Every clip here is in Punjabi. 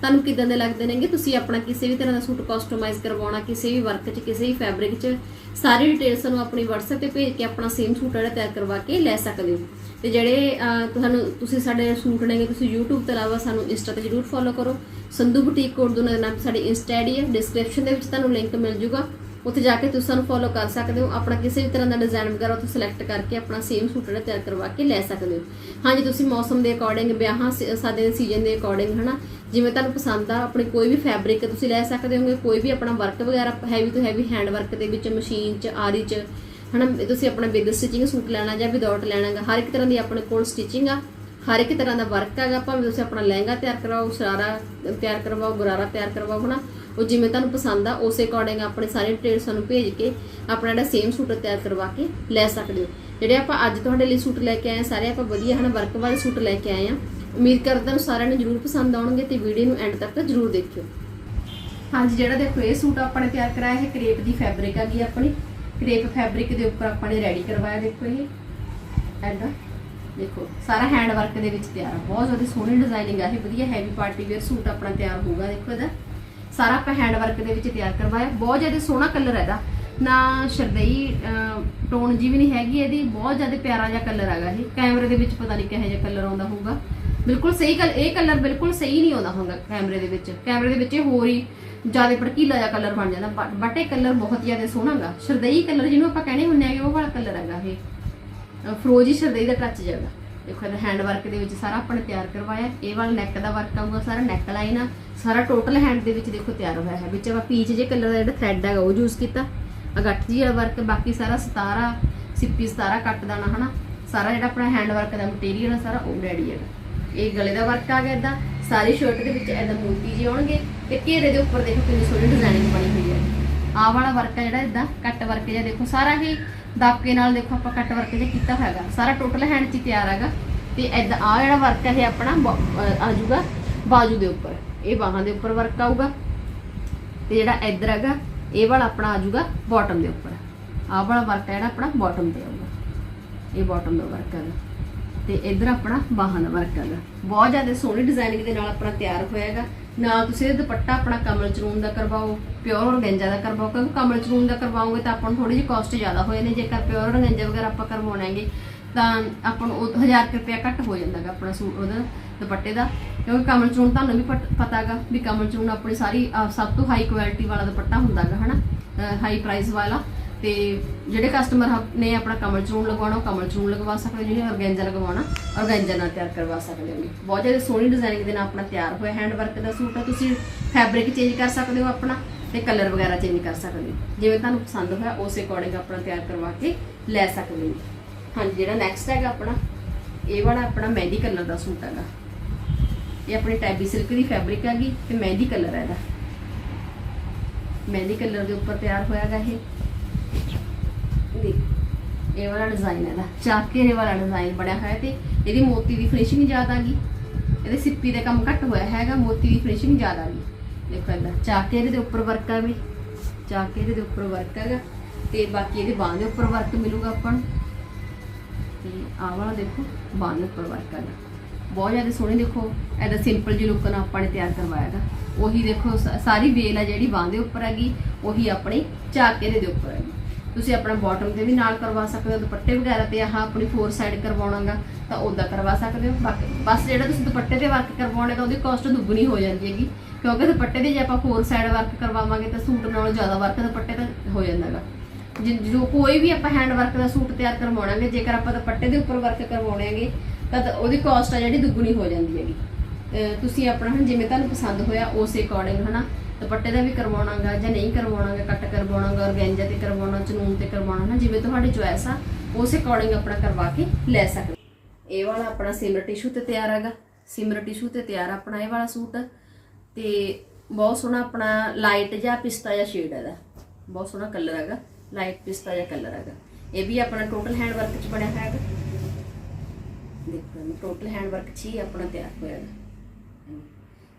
ਤੁਹਾਨੂੰ ਕਿਦਾਂ ਦੇ ਲੱਗਦੇ ਨੇਗੇ? ਤੁਸੀਂ ਆਪਣਾ ਕਿਸੇ ਵੀ ਤਰ੍ਹਾਂ ਦਾ ਸੂਟ ਕਸਟਮਾਈਜ਼ ਕਰਵਾਉਣਾ, ਕਿਸੇ ਵੀ ਵਰਕ 'ਚ, ਕਿਸੇ ਵੀ ਫੈਬਰਿਕ 'ਚ, ਸਾਰੀ ਡਿਟੇਲ ਸਾਨੂੰ ਆਪਣੀ WhatsApp ਤੇ ਭੇਜ ਕੇ ਆਪਣਾ ਸੇਮ ਸੂਟ ਜਿਹੜਾ ਤਿਆਰ ਕਰਵਾ ਕੇ ਲੈ ਸਕਦੇ ਹੋ। ਤੇ ਜਿਹੜੇ ਤੁਹਾਨੂੰ, ਤੁਸੀਂ ਸਾਡੇ ਸੂਟ ਨੇਗੇ, ਤੁਸੀਂ YouTube ਤੋਂ ਇਲਾਵਾ ਸਾਨੂੰ Insta ਤੇ ਜਰੂਰ ਫੋਲੋ ਕਰੋ। ਸੰਧੂ ਬੁਟੀਕ ਕੋਡ ਦੋਨਾਂ ਦੇ ਨਾਮ ਸਾਡੀ Insta ਆਈਡੀ ਹੈ ਡਿਸਕ੍ਰਿਪਸ਼ਨ ਦੇ ਵਿੱਚ ਤੁਹਾਨੂੰ ਲਿੰਕ ਮਿਲ ਜੂਗਾ। ਉੱਥੇ ਜਾ ਕੇ ਤੁਸੀਂ ਸਾਨੂੰ ਫੋਲੋ ਕਰ ਸਕਦੇ ਹੋ। ਆਪਣਾ ਕਿਸੇ ਵੀ ਤਰ੍ਹਾਂ ਦਾ ਡਿਜ਼ਾਈਨ ਵਗੈਰਾ ਉੱਥੇ ਸਿਲੈਕਟ ਕਰਕੇ ਆਪਣਾ ਸੇਮ ਸੂਟ ਜਿਹੜਾ ਤਿਆਰ ਕਰਵਾ ਕੇ ਲੈ ਸਕਦੇ ਹੋ। ਹਾਂਜੀ ਤੁਸੀਂ ਮੌਸਮ ਦੇ ਅਕੋਰਡਿੰਗ ਵਿਆਹਾਂ ਸ- ਸਾਦੇ ਦੇ ਸੀਜ਼ਨ ਦੇ ਅਕੋਰਡਿੰਗ ਹਨਾ? ਜਿਵੇਂ ਤੁਹਾਨੂੰ ਪਸੰਦ ਆ, ਆਪਣੀ ਕੋਈ ਵੀ ਫੈਬਰਿਕ ਤੁਸੀਂ ਲੈ ਸਕਦੇ ਹੋਗੇ, ਕੋਈ ਵੀ ਆਪਣਾ ਵਰਕ ਵਗੈਰਾ ਹੈਵੀ ਤੋਂ ਹੈਵੀ ਹੈਂਡ ਵਰਕ ਦੇ ਵਿੱਚ ਮਸ਼ੀਨ 'ਚ, ਆਰੀ 'ਚ, ਹਨਾ? ਤੁਸੀਂ ਆਪਣਾ ਵਿਦ ਸਟਿਚਿੰਗ ਸੂਟ ਲੈਣਾ ਜਾਂ ਵਿਦਆਊਟ ਲੈਣਾਗਾ ਹਰ ਇੱਕ ਤਰ੍ਹਾਂ ਦੀ ਆਪਣੇ ਕੋਲ ਸਟਿਚਿੰਗ ਆ। ਹਰ ਇੱਕ ਤਰ੍ਹਾਂ ਦਾ ਵਰਕ ਹੈਗਾ, ਭਾਵੇਂ ਤੁਸੀਂ ਆਪਣਾ ਲਹਿੰਗਾ ਤਿਆਰ ਕਰਵਾਓ ਸ਼ਰਾਰਾ ਤਿਆਰ ਕਰਵਾਓ, ਗਰਾਰਾ ਤਿਆਰ ਕਰਵਾਓ, ਹਨਾ? ਉਹ ਜਿਵੇਂ ਤੁਹਾਨੂੰ ਪਸੰਦ ਆ, ਉਸੇ ਅਕੋਰਡਿੰਗ ਆਪਣੇ ਸਾਰੇ ਡਿਟੇਲਸ ਸਾਨੂੰ ਭੇਜ ਕੇ ਆਪਣਾ ਜਿਹੜਾ ਸੇਮ ਸੂਟ ਤਿਆਰ ਕਰਵਾ ਕੇ ਲੈ ਸਕਦੇ ਹੋ। ਜਿਹੜੇ ਆਪਾਂ ਅੱਜ ਤੁਹਾਡੇ ਲਈ ਸੂਟ ਲੈ ਕੇ ਆਏ ਸਾਰੇ ਆਪਾਂ ਵਧੀਆ ਹਨ ਵਰਕ ਵਾਲੇ ਸੂਟ ਲੈ ਕੇ ਆਏ ਆ। ਉਮੀਦ ਕਰਦਾ ਤੁਹਾਨੂੰ ਸਾਰਿਆਂ ਨੂੰ ਜਰੂਰ ਪਸੰਦ ਆਉਣਗੇ ਤੇ ਵੀਡੀਓ ਨੂੰ ਐਂਡ ਤੱਕ ਜਰੂਰ ਦੇਖਿਓ। ਹਾਂਜੀ, ਜਿਹੜਾ ਦੇਖੋ ਇਹ ਸੂਟ ਆਪਾਂ ਨੇ ਤਿਆਰ ਕਰਾਇਆ ਹੈ ਕਰੇਪ ਦੀ ਫੈਬਰਿਕ ਹੈਗੀ ਆਪਣੀ। ਕਰੇਪ ਫੈਬਰਿਕ ਦੇ ਉੱਪਰ ਆਪਾਂ ਨੇ ਰੈਡੀ ਕਰਵਾਇਆ ਦੇਖੋ ਇਹ। ਐਡਾ ਦੇਖੋ, ਸਾਰਾ ਹੈਂਡ ਵਰਕ ਦੇ ਵਿੱਚ ਤਿਆਰ ਆ। ਬਹੁਤ ਜ਼ਿਆਦਾ ਸੋਹਣੀ ਡਿਜ਼ਾਈਨਿੰਗ ਆ, ਇਹ ਵਧੀਆ ਹੈਵੀ ਪਾਰਟੀ ਵੇਅਰ ਸੂਟ ਆਪਣਾ ਤਿਆਰ ਹੋਊਗਾ, ਦੇਖੋ ਇਹਦਾ। ਸਾਰਾ ਆਪਾਂ ਹੈਂਡ ਵਰਕ ਦੇ ਵਿੱਚ ਤਿਆਰ ਕਰਵਾਇਆ। ਬਹੁਤ ਜ਼ਿਆਦਾ ਸੋਹਣਾ ਕਲਰ ਹੈ ਇਹਦਾ। ਨਾ ਸ਼ਰਦਈ ਟੋਨ ਜੀ ਵੀ ਨਹੀਂ ਹੈਗੀ ਇਹਦੀ। ਬਹੁਤ ਜ਼ਿਆਦਾ ਪਿਆਰਾ ਜਿਹਾ ਕਲਰ ਹੈਗਾ ਇਹ। ਕੈਮਰੇ ਦੇ ਵਿੱਚ ਪਤਾ ਨਹੀਂ ਕਿਹੋ ਜਿਹਾ ਕਲਰ ਆਉਂਦਾ ਹੋਊਗਾ। ਬਿਲਕੁਲ ਸਹੀ ਕਲ ਇਹ ਕਲਰ ਬਿਲਕੁਲ ਸਹੀ ਨਹੀਂ ਆਉਂਦਾ ਹੁੰਦਾ ਕੈਮਰੇ ਦੇ ਵਿੱਚ। ਕੈਮਰੇ ਦੇ ਵਿੱਚ ਇਹ ਹੋਰ ਹੀ ਜ਼ਿਆਦਾ ਭੜਕੀਲਾ ਜਿਹਾ ਕਲਰ ਬਣ ਜਾਂਦਾ। ਬਟ- ਬਟ ਇਹ ਕਲਰ ਬਹੁਤ ਜ਼ਿਆਦਾ ਸੋਹਣਾ ਗਾ ਸ਼ਰਦਈ ਕਲਰ ਜਿਹਨੂੰ ਆਪਾਂ ਕਹਿੰਦੇ ਹੁੰਦੇ ਆਗੇ ਉਹ ਵਾਲਾ ਕਲਰ ਹੈਗਾ ਇਹ। ਅ, ਫਰੋਜੀ ਸ਼ਰਦਈ ਦਾ ਟੱਚ ਜਿਹਾ ਦੇਖੋ ਇਹਦਾ ਹੈਂਡ ਵਰਕ ਦੇ ਵਿੱਚ ਸਾਰਾ ਆਪਾਂ ਨੇ ਤਿਆਰ ਕਰਵਾਇਆ। ਇਹ ਵਾਲਾ ਨੈਕ ਦਾ ਵਰਕ ਆਊਗਾ, ਸਾਰਾ ਨੈਕ ਲਾਈਨ ਆ। ਸਾਰਾ ਟੋਟਲ ਹੈਂਡ ਦੇ ਵਿੱਚ ਦੇਖੋ ਤਿਆਰ ਹੋਇਆ ਹੈ। ਵਿੱਚ ਆਪਾਂ ਪੀਚ ਜੇ ਕਲਰ ਦਾ ਜਿਹੜਾ ਥ੍ਰੈਡ ਹੈਗਾ, ਉਹ ਯੂਜ਼ ਕੀਤਾ। ਆ ਜੀ ਵਾਲਾ ਵਰਕ ਬਾਕੀ ਸਾਰਾ ਸਤਾਰਾ, ਸਿੱਪੀ ਸਤਾਰਾ ਕੱਟ ਦਾਣਾ, ਹਨਾ? ਸਾਰਾ ਜਿਹੜਾ ਆਪਣਾ ਹੈਂਡ ਵਰਕ ਦਾ ਮਟੀਰੀਅਲ ਆ, ਸਾਰਾ ਉਹ ਰੈਡੀ ਹੈਗਾ। ਇਹ ਗਲੇ ਦਾ ਵਰਕ ਆ ਗਿਆ ਇਦਾਂ ਸਾਰੀ ਸ਼ਰਟ ਦੇ ਵਿੱਚ ਇਦਾਂ ਮੋਤੀ ਜਿਹੇ ਆਉਣਗੇ ਤੇ ਘੇਰੇ ਦੇ ਉੱਪਰ ਦੇਖੋ ਕਿੰਨੀ ਸੋਹਣੀ ਡਿਜ਼ਾਈਨਿੰਗ ਬਣੀ ਹੋਈ ਹੈ। ਆਹ ਵਾਲਾ ਵਰਕ ਹੈ ਜਿਹੜਾ ਇਦਾਂ ਕੱਟ ਵਰਕ ਜਿਹਾ ਦੇਖੋ, ਸਾਰਾ ਹੀ ਦਾਪਕੇ ਨਾਲ ਦੇਖੋ ਆਪਾਂ ਕੱਟ ਵਰਕ ਜਿਹਾ ਕੀਤਾ ਹੋਇਆਗਾ। ਸਾਰਾ ਟੋਟਲ ਹੈਂਡ 'ਚ ਤਿਆਰ ਹੈਗਾ। ਤੇ ਇਦਾਂ ਆ ਜਿਹੜਾ ਵਰਕ ਹੈ ਇਹ ਆਪਣਾ ਬ- ਬਾਜੂ ਦੇ ਉੱਪਰ। ਇਹ ਬਾਹਾਂ ਦੇ ਉੱਪਰ ਵਰਕ ਆਊਗਾ। ਤੇ ਜਿਹੜਾ ਇੱਧਰ ਹੈਗਾ, ਇਹ ਵਾਲਾ ਆਪਣਾ ਆਜੂਗਾ ਜਾਊਗਾ ਬਾਟਮ ਦੇ ਉੱਪਰ। ਆਹ ਵਾਲਾ ਵਰਕ ਹੈ ਜਿਹੜਾ ਆਪਣਾ ਬਾਟਮ ਤੇ ਆਊਗਾ। ਇਹ ਬਾਟਮ ਦਾ ਵਰਕ ਹੈਗਾ। ਤੇ ਇੱਧਰ ਆਪਣਾ ਬਾਹਾਂ ਦਾ ਵਰਕ ਹੈਗਾ। ਬਹੁਤ ਜ਼ਿਆਦਾ ਸੋਹਣੀ ਡਿਜ਼ਾਈਨਿੰਗ ਦੇ ਨਾਲ ਆਪਣਾ ਤਿਆਰ ਹੋਇਆ ਹੈਗਾ ਨਾ ਤੁਸੀਂ ਇਹ ਦੁਪੱਟਾ ਆਪਣਾ ਕਮਲ ਚਰੂਨ ਦਾ ਕਰਵਾਓ ਪਿਓਰ ਔਰਗੈਂਜਾ ਦਾ ਕਰਵਾਓ, ਕਿਉਂਕਿ ਕਮਲ ਚਰੂਨ ਦਾ ਕਰਵਾਓਗੇ ਤਾਂ ਆਪਾਂ ਨੂੰ ਥੋੜੀ ਜਿਹੀ ਕਾਸਟ ਜ਼ਿਆਦਾ ਹੋ ਜਾਂਦੀ ਜੇਕਰ ਪਿਓਰ ਔਰਗੈਂਜਾ ਵਗੈਰਾ ਆਪਾਂ ਕਰਵਾਉਣਾ ਹੈਗੇ ਤਾਂ ਆਪਾਂ ਨੂੰ ਉਹ 1000 ਰੁਪਏ ਘੱਟ ਹੋ ਜਾਂਦਾ ਹੈਗਾ ਆਪਣਾ ਸੂਟ ਉਹਦਾ ਦੁਪੱਟੇ ਦਾ, ਕਿਉਂਕਿ ਕਮਲ ਚੂਨ ਤੁਹਾਨੂੰ ਵੀ ਪਤ- ਪਤਾ ਹੈਗਾ ਵੀ ਕਮਲ ਚੂਨ ਆਪਣੀ ਸਾਰੀ ਸਭ ਤੋਂ ਹਾਈ ਕੁਆਲਿਟੀ ਵਾਲਾ ਦੁਪੱਟਾ ਹੁੰਦਾ ਹੈਗਾ ਹਨਾ ਹਾਈ ਪ੍ਰਾਈਸ ਵਾਲਾ। ਤੇ ਜਿਹੜੇ ਕਸਟਮਰ ਨੇ ਆਪਣਾ ਕਮਲ ਚੂਨ ਲਗਵਾਉਣਾ, ਉਹ ਕਮਲ ਚੂਨ ਲਗਵਾ ਸਕਦੇ ਹੋ ਜਿਹਨੇ ਔਰਗੈਂਜਾ ਲਗਵਾਉਣਾ, ਔਰਗੈਂਜਾ ਨਾਲ ਤਿਆਰ ਕਰਵਾ ਸਕਦੇ ਹੋ ਬਹੁਤ ਜ਼ਿਆਦਾ ਸੋਹਣੀ ਡਿਜ਼ਾਈਨਿੰਗ ਦੇ ਨਾਲ ਆਪਣਾ ਤਿਆਰ ਹੋਇਆ ਹੈਂਡ ਵਰਕ ਦਾ ਸੂਟ ਹੈ, ਤੁਸੀਂ ਫੈਬਰਿਕ ਚੇਂਜ ਕਰ ਸਕਦੇ ਹੋ ਆਪਣਾ ਤੇ ਕਲਰ ਵਗੈਰਾ ਚੇਂਜ ਕਰ ਸਕਦੇ ਹੋ। ਜਿਵੇਂ ਤੁਹਾਨੂੰ ਪਸੰਦ ਹੋਇਆ, ਉਸੇ ਅਕੋਰਡਿੰਗ ਆਪਣਾ ਤਿਆਰ ਕਰਵਾ ਕੇ ਲੈ ਸਕਦੇ ਹੋ। ਹਾਂਜੀ, ਜਿਹੜਾ ਨੈਕਸਟ ਹੈਗਾ ਆਪਣਾ, ਇਹ ਵਾਲਾ ਆਪਣਾ ਮਹਿੰਦੀ ਕਲਰ ਦਾ ਸੂਟ ਹੈਗਾ। ਇਹ ਆਪਣੀ ਟੈਬੀ ਸਿਲਕ ਦੀ ਫੈਬਰਿਕ ਹੈਗੀ ਤੇ ਮਹਿੰਦੀ ਕਲਰ ਹੈ ਇਹਦਾ। ਮਹਿੰਦੀ ਕਲਰ ਦੇ ਉੱਪਰ ਤਿਆਰ ਹੋਇਆ ਹੈਗਾ ਇਹ। ਦੇਖ। ਇਹ ਵਾਲਾ ਡਿਜ਼ਾਈਨ ਹੈ ਇਹਦਾ। ਚਾਕੇਰੇ ਵਾਲਾ ਡਿਜ਼ਾਈਨ ਬਣਿਆ ਹੋਇਆ ਤੇ ਇਹਦੀ ਮੋਤੀ ਦੀ ਫਿਨਿਸ਼ਿੰਗ ਜ਼ਿਆਦਾ ਗਈ। ਇਹਦੇ ਸਿੱਪੀ ਦਾ ਕੰਮ ਘੱਟ ਹੋਇਆ ਹੈਗਾ, ਮੋਤੀ ਦੀ ਫਿਨਿਸ਼ਿੰਗ ਜ਼ਿਆਦਾ ਗਈ। ਦੇਖੋ ਇਹਦਾ। ਚਾਕੇਰੇ ਦੇ ਉੱਪਰ ਵਰਕ ਆ ਵੀ। ਚਾਕੇਰੇ ਦੇ ਉੱਪਰ ਵਰਕ ਹੈਗਾ। ਤੇ ਬਾਕੀ ਇਹਦੇ ਬਾਹਾਂ ਦੇ ਉੱਪਰ ਵਰਕ ਮਿਲੂਗਾ ਆਪਾਂ ਨੂੰ। ਤੇ ਆਹ ਵਾਲਾ ਦੇਖੋ, ਬਾਹਾਂ ਦੇ ਉੱਪਰ ਵਰਕ ਹੈਗਾ। ਬਹੁਤ ਜ਼ਿਆਦਾ ਸੋਹਣੇ ਦੇਖੋ, ਇਹਦਾ ਸਿੰਪਲ ਜਿਹੀ ਲੁੱਕ ਨਾਲ ਆਪਾਂ ਨੇ ਤਿਆਰ ਕਰਵਾਇਆ ਹੈਗਾ। ਉਹੀ ਦੇਖੋ ਸਾਰੀ ਵੇਲ ਆ ਜਿਹੜੀ ਬਾਹਾਂ ਦੇ ਉੱਪਰ ਹੈਗੀ, ਉਹੀ ਆਪਣੇ ਚਾਕੇਰੇ ਦੇ ਉੱਪਰ ਹੈਗੀ। ਤੁਸੀਂ ਆਪਣਾ ਬਾਟਮ ਤੇ ਵੀ ਨਾਲ ਕਰਵਾ ਸਕਦੇ ਹੋ, ਦੁਪੱਟੇ ਵਗੈਰਾ ਤੇ ਆਹ ਆਪਣੀ ਫੋਰ ਸਾਈਡ ਕਰਵਾਉਣਾਗਾ, ਤਾਂ ਉਦਾਂ ਕਰਵਾ ਸਕਦੇ ਹੋ। ਬਸ ਜਿਹੜਾ ਤੁਸੀਂ ਦੁਪੱਟੇ ਤੇ ਵਰਕ ਕਰਵਾਉਣੇ, ਤਾਂ ਉਹਦੀ ਕਾਸਟ ਦੁੱਗਣੀ ਹੋ ਜਾਂਦੀ ਹੈਗੀ। ਕਿਉਂਕਿ ਦੁਪੱਟੇ ਦੇ ਜੇ ਆਪਾਂ ਫੋਰ ਸਾਈਡ ਵਰਕ ਕਰਵਾਵਾਂਗੇ, ਤਾਂ ਸੂਟ ਨਾਲੋਂ ਜ਼ਿਆਦਾ ਵਰਕ ਦੁਪੱਟੇ ਤੇ ਹੋ ਜਾਂਦਾਗਾ। ਜੋ ਕੋਈ ਵੀ ਆਪਾਂ ਹੈਂਡ ਵਰਕ ਦਾ ਸੂਟ ਤਿਆਰ ਕਰਵਾਉਣਾਗੇ, ਜੇਕਰ ਆਪਾਂ ਦੁਪੱਟੇ ਦੇ ਉੱਪਰ ਵਰਕ ਕਰਵਾਉਣਾਗੇ ਤਾਂ ਉਹਦੀ ਕਾਸਟ ਆ ਜਿਹੜੀ ਦੁੱਗਣੀ ਹੋ ਜਾਂਦੀ ਹੈਗੀ। ਤੁਸੀਂ ਆਪਣਾ, ਜਿਵੇਂ ਤੁਹਾਨੂੰ ਪਸੰਦ ਹੋਇਆ, ਉਸੇ ਅਕੋਰਡਿੰਗ ਹਨਾ। ਦੁਪੱਟੇ ਦਾ ਵੀ ਕਰਵਾਉਣਾਗਾ ਜਾਂ ਨਹੀਂ ਕਰਵਾਉਣਾਗਾ, ਕੱਟ ਕਰਵਾਉਣਾਗਾ, ਔਰਗੈਂਜਾ ਤੇ ਕਰਵਾਉਣਾ, ਚਨੂਨ ਤੇ ਕਰਵਾਉਣਾ, ਨਾ ਜਿਵੇਂ ਤੁਹਾਡੀ ਚੁਆਇਸ ਆ, ਉਸੇ ਅਕੋਰਡਿੰਗ ਆਪਣਾ ਕਰਵਾ ਕੇ ਲੈ ਸਕਦੇ। ਇਹ ਵਾਲਾ ਆਪਣਾ ਸਿਮਰ ਟਿਸ਼ੂ ਤੇ ਤਿਆਰ ਹੈਗਾ। ਸਿਮਰ ਟਿਸ਼ੂ ਤੇ ਤਿਆਰ ਆਪਣਾ ਇਹ ਵਾਲਾ ਸੂਟ। ਤੇ ਬਹੁਤ ਸੋਹਣਾ ਆਪਣਾ ਲਾਈਟ ਜਾਂ ਪਿਸਤਾ ਜਾਂ ਸ਼ੇਡ ਹੈ ਦਾ ਬਹੁਤ ਸੋਹਣਾ ਕਲਰ ਹੈਗਾ। ਲਾਈਟ ਪਿਸਤਾ ਜਾਂ ਕਲਰ ਹੈਗਾ। ਇਹ ਵੀ ਆਪਣਾ ਟੋਟਲ ਹੈਂਡ ਵਰਕ ਚ ਬਣਿਆ ਹੋਇਆ ਹੈਗਾ। ਦੇਖੋ ਟੋਟਲ ਹੈਂਡ ਵਰਕ ਚ ਹੀ ਆਪਣਾ ਤਿਆਰ ਹੋਇਆ ਹੈਗਾ।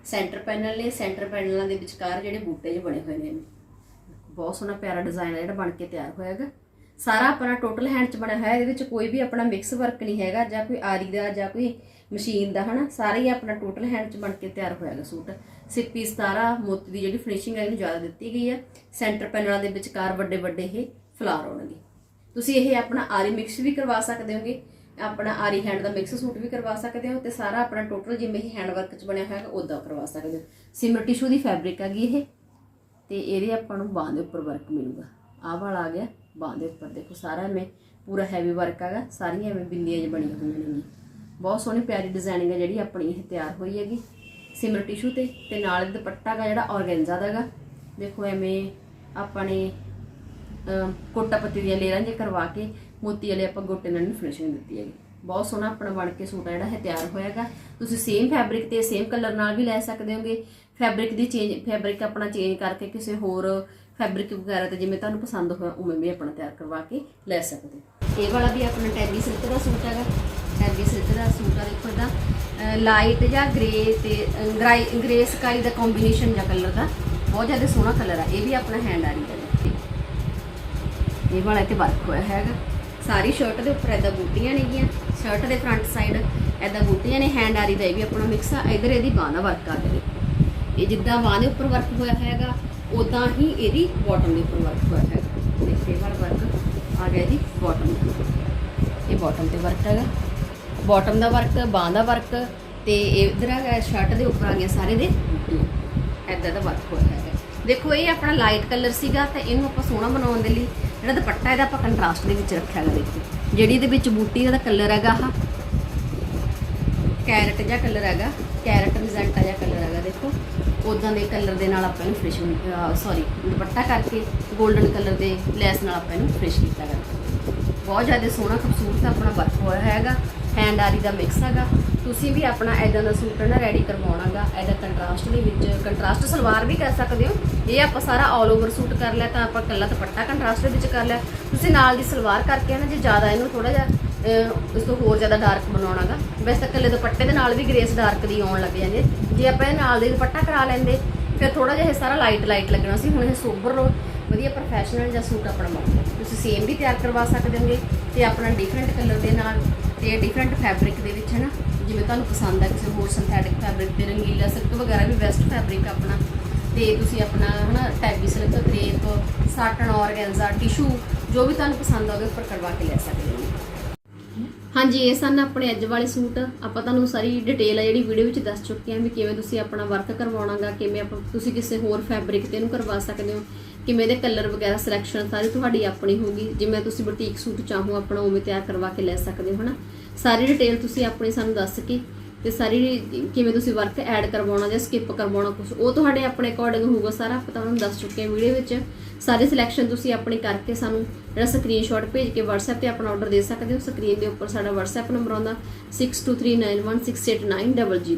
ਸੈਂਟਰ ਪੈਨਲ ਨੇ, ਸੈਂਟਰ ਪੈਨਲਾਂ ਦੇ ਵਿਚਕਾਰ ਜਿਹੜੇ ਬੂਟੇ ਜਿਹੇ ਬਣੇ ਹੋਏ ਨੇ। ਬਹੁਤ ਸੋਹਣਾ ਪਿਆਰਾ ਡਿਜ਼ਾਈਨ ਹੈ ਜਿਹੜਾ ਬਣ ਕੇ ਤਿਆਰ ਹੋਇਆ ਹੈਗਾ। ਸਾਰਾ ਆਪਣਾ ਟੋਟਲ ਹੈਂਡ ਚ ਬਣਿਆ ਹੋਇਆ, ਇਹਦੇ ਵਿੱਚ ਕੋਈ ਵੀ ਆਪਣਾ ਮਿਕਸ ਵਰਕ ਨਹੀਂ ਹੈਗਾ, ਜਾਂ ਕੋਈ ਆਰੀ ਦਾ, ਜਾਂ ਕੋਈ ਮਸ਼ੀਨ ਦਾ, ਹਨਾ। ਸਾਰਾ ਹੀ ਆਪਣਾ ਟੋਟਲ ਹੈਂਡ ਚ ਬਣ ਕੇ ਤਿਆਰ ਹੋਇਆ ਹੈਗਾ ਸੂਟ। ਸਿੱਪੀ ਸਤਾਰਾ, ਮੋਤੀ ਦੀ ਜਿਹੜੀ ਫਿਨਿਸ਼ਿੰਗ ਹੈ, ਇਹਨੂੰ ਜ਼ਿਆਦਾ ਦਿੱਤੀ ਗਈ ਹੈ। ਸੈਂਟਰ ਪੈਨਲਾਂ ਦੇ ਵਿਚਕਾਰ ਵੱਡੇ ਵੱਡੇ ਇਹ ਫਲਾਰ ਹੋਣਗੇ ਤੁਸੀਂ ਇਹ ਆਪਣਾ ਆਰੀ ਮਿਕਸ ਵੀ ਕਰਵਾ ਸਕਦੇ ਹੋਗੇ। ਆਪਣਾ ਆਰੀ ਹੈਂਡ ਦਾ ਮਿਕਸ ਸੂਟ ਵੀ ਕਰਵਾ ਸਕਦੇ ਹੋ ਤੇ ਸਾਰਾ ਆਪਣਾ ਟੋਟਲ ਜਿਵੇਂ ਇਹ ਹੈਂਡ ਵਰਕ ਚ ਬਣਿਆ ਹੋਇਆ ਹੈ ਉਦਾਂ ਕਰਵਾ ਸਕਦੇ ਹੋ। ਸਿਮਰ ਟਿਸ਼ੂ ਦੀ ਫੈਬਰਿਕ ਹੈਗੀ ਇਹ ਤੇ ਇਹਦੇ ਆਪਾਂ ਨੂੰ ਬਾਂਹ ਦੇ ਉੱਪਰ ਵਰਕ ਮਿਲੂਗਾ। ਆਹ ਵਾਲਾ ਆ ਗਿਆ, ਬਾਂਹ ਦੇ ਉੱਪਰ। ਦੇਖੋ ਸਾਰਾ ਐਵੇਂ ਪੂਰਾ ਹੈਵੀ ਵਰਕ ਹੈਗਾ, ਸਾਰੀਆਂ ਐਵੇਂ ਬਿੰਦੀਆਂ ਜਿਹਾ ਬਣੀਆਂ ਹੋਈਆਂ ਨੇ। ਬਹੁਤ ਸੋਹਣੀ ਪਿਆਰੀ ਡਿਜ਼ਾਈਨਿੰਗ ਹੈ ਜਿਹੜੀ ਆਪਣੀ ਇਹ ਤਿਆਰ ਹੋਈ ਹੈਗੀ। ਸਿਮਰ ਟਿਸ਼ੂ ਤੇ ਤੇ ਨਾਲ ਦੁਪੱਟਾ ਗਾ ਜਿਹੜਾ ਔਰਗੈਂਜ਼ਾ ਦਾ ਹੈਗਾ। ਦੇਖੋ ਐਵੇਂ ਆਪਾਂ ਨੇ ਕੋਟਾ ਪੱਤੀ ਦੀਆਂ ਲੇਅਰਾਂ ਜੇ ਕਰਵਾ ਕੇ ਮੋਤੀ ਵਾਲੇ ਆਪਾਂ ਗੋਟੇ ਨਾਲ ਫਿਨਿਸ਼ਿੰਗ ਦਿੱਤੀ ਹੈਗੀ। ਬਹੁਤ ਸੋਹਣਾ ਆਪਣਾ ਬਣ ਕੇ ਸੂਟ ਆ ਜਿਹੜਾ ਹੈ ਤਿਆਰ ਹੋਇਆਗਾ। ਤੁਸੀਂ ਸੇਮ ਫੈਬਰਿਕ ਤੇ ਸੇਮ ਕਲਰ ਨਾਲ ਵੀ ਲੈ ਸਕਦੇ ਹੋਗੇ। ਫੈਬਰਿਕ ਦੀ ਚੇਂਜ ਫੈਬਰਿਕ ਆਪਣਾ ਚੇਂਜ ਕਰਕੇ ਕਿਸੇ ਹੋਰ ਫੈਬਰਿਕ ਵਗੈਰਾ ਤੇ ਜਿਵੇਂ ਤੁਹਾਨੂੰ ਪਸੰਦ ਹੋਇਆ, ਉਵੇਂ ਵੀ ਆਪਣਾ ਤਿਆਰ ਕਰਵਾ ਕੇ ਲੈ ਸਕਦੇ ਇਹ ਵਾਲਾ ਵੀ ਆਪਣਾ ਟੈਬੀ ਸਿਲਕ ਦਾ ਸੂਟ ਹੈਗਾ। ਟੈਬੀ ਸਿਲਕ ਦਾ ਸੂਟ ਆ ਦੇਖੋ ਇਹਦਾ। ਲਾਈਟ ਜਾਂ ਗ੍ਰੇ ਤੇ ਗ੍ਰਾਈ ਗ੍ਰੇ ਸਕਾਈ ਦਾ ਕੰਬੀਨੇਸ਼ਨ ਜਾਂ ਕਲਰ ਦਾ। ਬਹੁਤ ਜ਼ਿਆਦਾ ਸੋਹਣਾ ਕਲਰ ਆ। ਇਹ ਵੀ ਆਪਣਾ ਹੈਂਡ ਆ ਰਹੀ। ਹੈ ਇਹ ਵਾਲਾ ਤੇ ਵਰਕ ਹੋਇਆ ਹੈਗਾ। ਸਾਰੀ ਸ਼ਰਟ ਦੇ ਉੱਪਰ ਐਦਾਂ ਬੂਟੀਆਂ ਨੇਗੀਆਂ। ਸ਼ਰਟ ਦੇ ਫਰੰਟ ਸਾਈਡ ਐਦਾਂ ਬੂਟੀਆਂ ਨੇ ਹੈਂਡ ਆਰੀ ਦਾ ਇਹ ਵੀ ਆਪਣਾ ਮਿਕਸ ਆ। ਇਧਰ ਇਹਦੀ ਬਾਹ ਦਾ ਵਰਕ ਆ ਗਿਆ ਇਹ ਜਿੱਦਾਂ ਬਾਹ ਦੇ ਉੱਪਰ ਵਰਕ ਹੋਇਆ ਹੈਗਾ ਉਦਾਂ ਹੀ ਇਹਦੀ ਬਾਟਮ ਦੇ ਉੱਪਰ ਵਰਕ ਹੋਇਆ ਹੈਗਾ। ਦੇਖੇ ਵਾਲਾ ਵਰਕ ਆ ਗਿਆ ਇਹਦੀ ਬਾਟਮ ਇਹ ਬਾਟਮ ਤੇ ਵਰਕ ਹੈਗਾ। ਬਾਟਮ ਦਾ ਵਰਕ ਬਾਹ ਦਾ ਵਰਕ ਤੇ ਇਧਰ ਹੈਗਾ ਸ਼ਰਟ ਦੇ ਉੱਪਰ ਆ ਗਿਆ ਸਾਰੇ ਦੇ ਬੂਟੀਆਂ। ਐਦਾਂ ਦਾ ਵਰਕ ਹੋਇਆ ਹੈਗਾ। ਦੇਖੋ, ਇਹ ਆਪਣਾ ਲਾਈਟ ਕਲਰ ਸੀਗਾ ਤੇ ਇਹਨੂੰ ਆਪਾਂ ਸੋਹਣਾ ਬਣਾਉਣ ਦੇ ਲਈ ਜਿਹੜਾ ਦੁਪੱਟਾ ਇਹਦਾ ਆਪਾਂ ਕੰਟਰਾਸਟ ਦੇ ਵਿੱਚ ਰੱਖਿਆ ਹੈਗਾ ਦੇਖੋ। ਜਿਹੜੀ ਇਹਦੇ ਵਿੱਚ ਬੂਟੀ ਦਾ ਕਲਰ ਹੈਗਾ ਆਹ। ਕੈਰਟ ਜਿਹਾ ਕਲਰ ਹੈਗਾ ਕੈਰਟ ਮੈਜੈਂਟਾ ਜਿਹਾ ਕਲਰ ਹੈਗਾ ਦੇਖੋ। ਉਦਾਂ ਦੇ ਕਲਰ ਦੇ ਨਾਲ ਆਪਾਂ ਇਹਨੂੰ ਫਿਨਿਸ਼ਿੰਗ ਸੌਰੀ ਦੁਪੱਟਾ ਕਰਕੇ 골ਡਨ ਕਲਰ ਦੇ ਲੈਸ ਨਾਲ ਆਪਾਂ ਇਹਨੂੰ ਫਿਨਿਸ਼ ਕੀਤਾ ਹੈਗਾ। ਬਹੁਤ ਜ਼ਿਆਦਾ ਸੋਹਣਾ, ਖੂਬਸੂਰਤ ਆਪਣਾ ਵਰਕ ਹੋਇਆ ਹੈਗਾ। ਹੈਂਡ ਆਰੀ ਦਾ ਮਿਕਸ ਹੈਗਾ। ਤੁਸੀਂ ਵੀ ਆਪਣਾ ਐਦਾਂ ਦਾ ਸੂਟ ਨਾ ਰੈਡੀ ਕਰਵਾਉਣਾਗਾ ਐਦਾ ਕੰਟਰਾਸਟ ਦੇ ਵਿੱਚ ਕੰਟਰਾਸਟ ਸਲਵਾਰ ਵੀ ਕਰ ਸਕਦੇ ਹੋ। ਇਹ ਆਪਾਂ ਸਾਰਾ ਆਲ ਓਵਰ ਸੂਟ ਕਰ ਲਿਆ ਤਾਂ ਆਪਾਂ ਕੱਲਾ ਦੁਪੱਟਾ ਕੰਟਰਾਸਟ ਦੇ ਵਿੱਚ ਕਰ ਲਿਆ। ਤੁਸੀਂ ਨਾਲ ਦੀ ਸਲਵਾਰ ਕਰਕੇ ਨਾ ਜੇ ਜ਼ਿਆਦਾ ਇਹਨੂੰ ਥੋੜਾ ਜਿਹਾ ਇਸ ਤੋਂ ਹੋਰ ਜ਼ਿਆਦਾ ਡਾਰਕ ਬਣਾਉਣਾਗਾ। ਵੈਸੇ ਤਾਂ ਕੱਲੇ ਦੁਪੱਟੇ ਦੇ ਨਾਲ ਵੀ ਗ੍ਰੇਸ ਡਾਰਕ ਦੀ ਆਉਣ ਲੱਗ ਜਾਂਦੀ। ਜੇ ਆਪਾਂ ਇਹ ਨਾਲ ਦੇ ਦੁਪੱਟਾ ਕਰਾ ਲੈਂਦੇ, ਫਿਰ ਥੋੜਾ ਜਿਹਾ ਇਹ ਸਾਰਾ ਲਾਈਟ ਲਾਈਟ ਲੱਗਣਾ ਸੀ, ਹੁਣ ਇਹ ਸੋਬਰ ਲੋ ਵਧੀਆ ਪ੍ਰੋਫੈਸ਼ਨਲ ਜਿਹਾ ਸੂਟ ਆਪਣਾ ਬਣ ਗਿਆ ਤੁਸੀਂ ਸੇਮ ਵੀ ਤਿਆਰ ਕਰਵਾ ਸਕਦੇ ਹੋਗੇ ਤੇ ਆਪਣਾ ਡਿਫਰੈਂਟ ਕਲਰ ਦੇ ਨਾਲ ਤੇ ਡਿਫਰੈਂਟ ਫੈਬਰਿਕ ਦੇ ਵਿੱਚ, ਹੈ ਨਾ? ਜਿਵੇਂ ਤੁਹਾਨੂੰ ਪਸੰਦ ਆ, ਕਿਸੇ ਹੋਰ ਸਿੰਥੈਟਿਕ ਫੈਬਰਿਕ ਤੇ ਰੰਗੀਲਾ ਸਿਲਕ ਵਗੈਰਾ ਵੀ ਬੈਸਟ ਫੈਬਰਿਕ ਆਪਣਾ। ਤੇ ਤੁਸੀਂ ਆਪਣਾ ਹਨਾ tabby silk crepe satin organza tissue ਜੋ ਵੀ ਤੁਹਾਨੂੰ ਪਸੰਦ ਆਵੇ ਉੱਪਰ ਕਰਵਾ ਕੇ ਲੈ ਸਕਦੇ ਹੋ। ਹਾਂਜੀ, ਇਹ ਸਨ ਆਪਣੇ ਅੱਜ ਵਾਲੇ ਸੂਟ। ਆਪਾਂ ਤੁਹਾਨੂੰ ਸਾਰੀ ਡਿਟੇਲ ਆ ਜਿਹੜੀ ਵੀਡੀਓ ਵਿੱਚ ਦੱਸ ਚੁੱਕੇ ਹਾਂ ਵੀ ਕਿਵੇਂ ਤੁਸੀਂ ਆਪਣਾ ਵਰਕ ਕਰਵਾਉਣਾਗਾ, ਕਿਵੇਂ ਆਪਾਂ ਤੁਸੀਂ ਕਿਸੇ ਹੋਰ ਫੈਬਰਿਕ ਤੇ ਇਹਨੂੰ ਕਰਵਾ ਸਕਦੇ ਹੋ। ਕਿਵੇਂ ਦੇ ਕਲਰ ਵਗੈਰਾ ਸਿਲੈਕਸ਼ਨ ਸਾਰੀ ਤੁਹਾਡੀ ਆਪਣੀ ਹੋਗੀ ਜਿਵੇਂ ਤੁਸੀਂ ਬੁਟੀਕ ਸੂਟ ਚਾਹੋ, ਆਪਣਾ ਉਵੇਂ ਤਿਆਰ ਕਰਵਾ ਕੇ ਲੈ ਸਕਦੇ ਹੋ ਨਾ ਸਾਰੀ ਡਿਟੇਲ ਤੁਸੀਂ ਆਪਣੀ ਸਾਨੂੰ ਦੱਸ ਕੇ ਤੇ ਸਾਰੀ ਕਿਵੇਂ ਤੁਸੀਂ ਵਰਕ ਐਡ ਕਰਵਾਉਣਾ ਜਾਂ ਸਕਿਪ ਕਰਵਾਉਣਾ ਕੁਝ ਉਹ ਤੁਹਾਡੇ ਆਪਣੇ ਅਕੋਰਡਿੰਗ ਹੋਊਗਾ ਸਾਰਾ। ਆਪਾਂ ਤੁਹਾਨੂੰ ਦੱਸ ਚੁੱਕੇ ਹਾਂ ਵੀਡੀਓ ਵਿੱਚ। ਸਾਰੇ ਸਿਲੈਕਸ਼ਨ ਤੁਸੀਂ ਆਪਣੀ ਕਰਕੇ ਸਾਨੂੰ ਜਿਹੜਾ ਸਕਰੀਨਸ਼ਾਟ ਭੇਜ ਕੇ WhatsApp ਤੇ ਆਪਣਾ ਆਰਡਰ ਦੇ ਸਕਦੇ ਹੋ। ਸਕਰੀਨ ਦੇ ਉੱਪਰ ਸਾਡਾ WhatsApp ਨੰਬਰ ਆਉਂਦਾ 6239166800